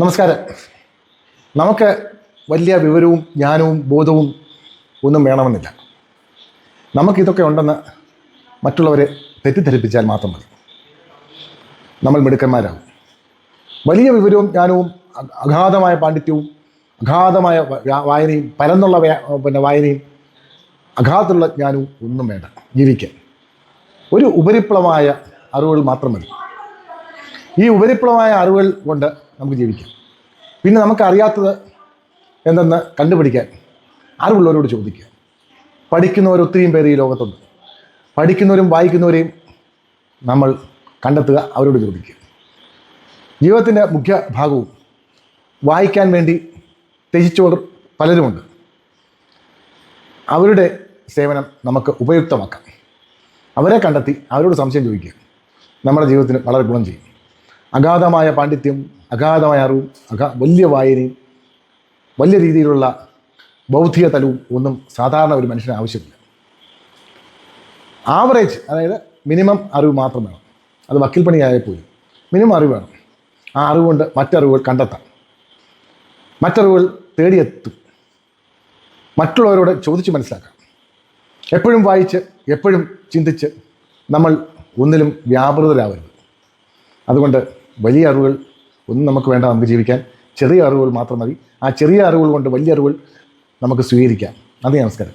നമസ്കാരം. നമുക്ക് വലിയ വിവരവും ജ്ഞാനവും ബോധവും ഒന്നും വേണമെന്നില്ല. നമുക്കിതൊക്കെ ഉണ്ടെന്ന് മറ്റുള്ളവരെ തെറ്റിദ്ധരിപ്പിച്ചാൽ മാത്രം മതി. നമ്മൾ മിടുക്കന്മാരാകും വലിയ വിവരവും ജ്ഞാനവും അഗാധമായ പാണ്ഡിത്യവും അഗാധമായ വായനയും പരന്നുള്ള പിന്നെ വായനയും അഗാധമുള്ള ജ്ഞാനവും ഒന്നും വേണ്ട. ജീവിക്കാൻ. ഒരു ഉപരിപ്ലവമായ അറിവുകൾ മാത്രം മതി. ഈ ഉപരിപ്ലവമായ അറിവുകൾ കൊണ്ട് നമുക്ക് ജീവിക്കാം. പിന്നെ നമുക്കറിയാത്തത് എന്തെന്ന് കണ്ടുപിടിക്കാൻ അറിവുള്ളവരോട് ചോദിക്കുക. പഠിക്കുന്നവർ ഒത്തിരിയും പേര് ഈ ലോകത്തുണ്ട്. പഠിക്കുന്നവരും വായിക്കുന്നവരെയും നമ്മൾ കണ്ടെത്തുക അവരോട് ചോദിക്കുക. ജീവിതത്തിന്റെ മുഖ്യ ഭാഗവും വായിക്കാൻ വേണ്ടി ത്യജിച്ചവർ പലരുമുണ്ട്. അവരുടെ സേവനം നമുക്ക് ഉപയുക്തമാക്കാം. അവരെ കണ്ടെത്തി അവരോട് സംശയം ചോദിക്കുക. നമ്മുടെ ജീവിതത്തിന് വളരെ ഗുണം ചെയ്യും. അഗാധമായ പാണ്ഡിത്യം അഗാധമായ അറിവും അഗാ വലിയ വായനയും വലിയ രീതിയിലുള്ള ബൗദ്ധിക തലവും ഒന്നും സാധാരണ ഒരു മനുഷ്യന് ആവശ്യമില്ല. ആവറേജ് അതായത് മിനിമം അറിവ് മാത്രം വേണം. അത് വക്കീൽ പണിയായാൽ പോയി മിനിമം അറിവ് വേണം. ആ അറിവ് കൊണ്ട് മറ്ററിവുകൾ കണ്ടെത്താം. മറ്ററിവുകൾ തേടിയെത്തും. മറ്റുള്ളവരോട് ചോദിച്ച് മനസ്സിലാക്കാം. എപ്പോഴും വായിച്ച് എപ്പോഴും ചിന്തിച്ച് നമ്മൾ ഒന്നിലും വ്യാപൃതരാവരുത്. അതുകൊണ്ട് വലിയ അറിവുകൾ ഒന്നും നമുക്ക് വേണ്ട നമുക്ക് ജീവിക്കാൻ. ചെറിയ അറിവുകൾ മാത്രം മതി. ആ ചെറിയ അറിവുകൾ കൊണ്ട് വലിയ അറിവുകൾ നമുക്ക് സ്വീകരിക്കാം. നന്ദി നമസ്കാരം.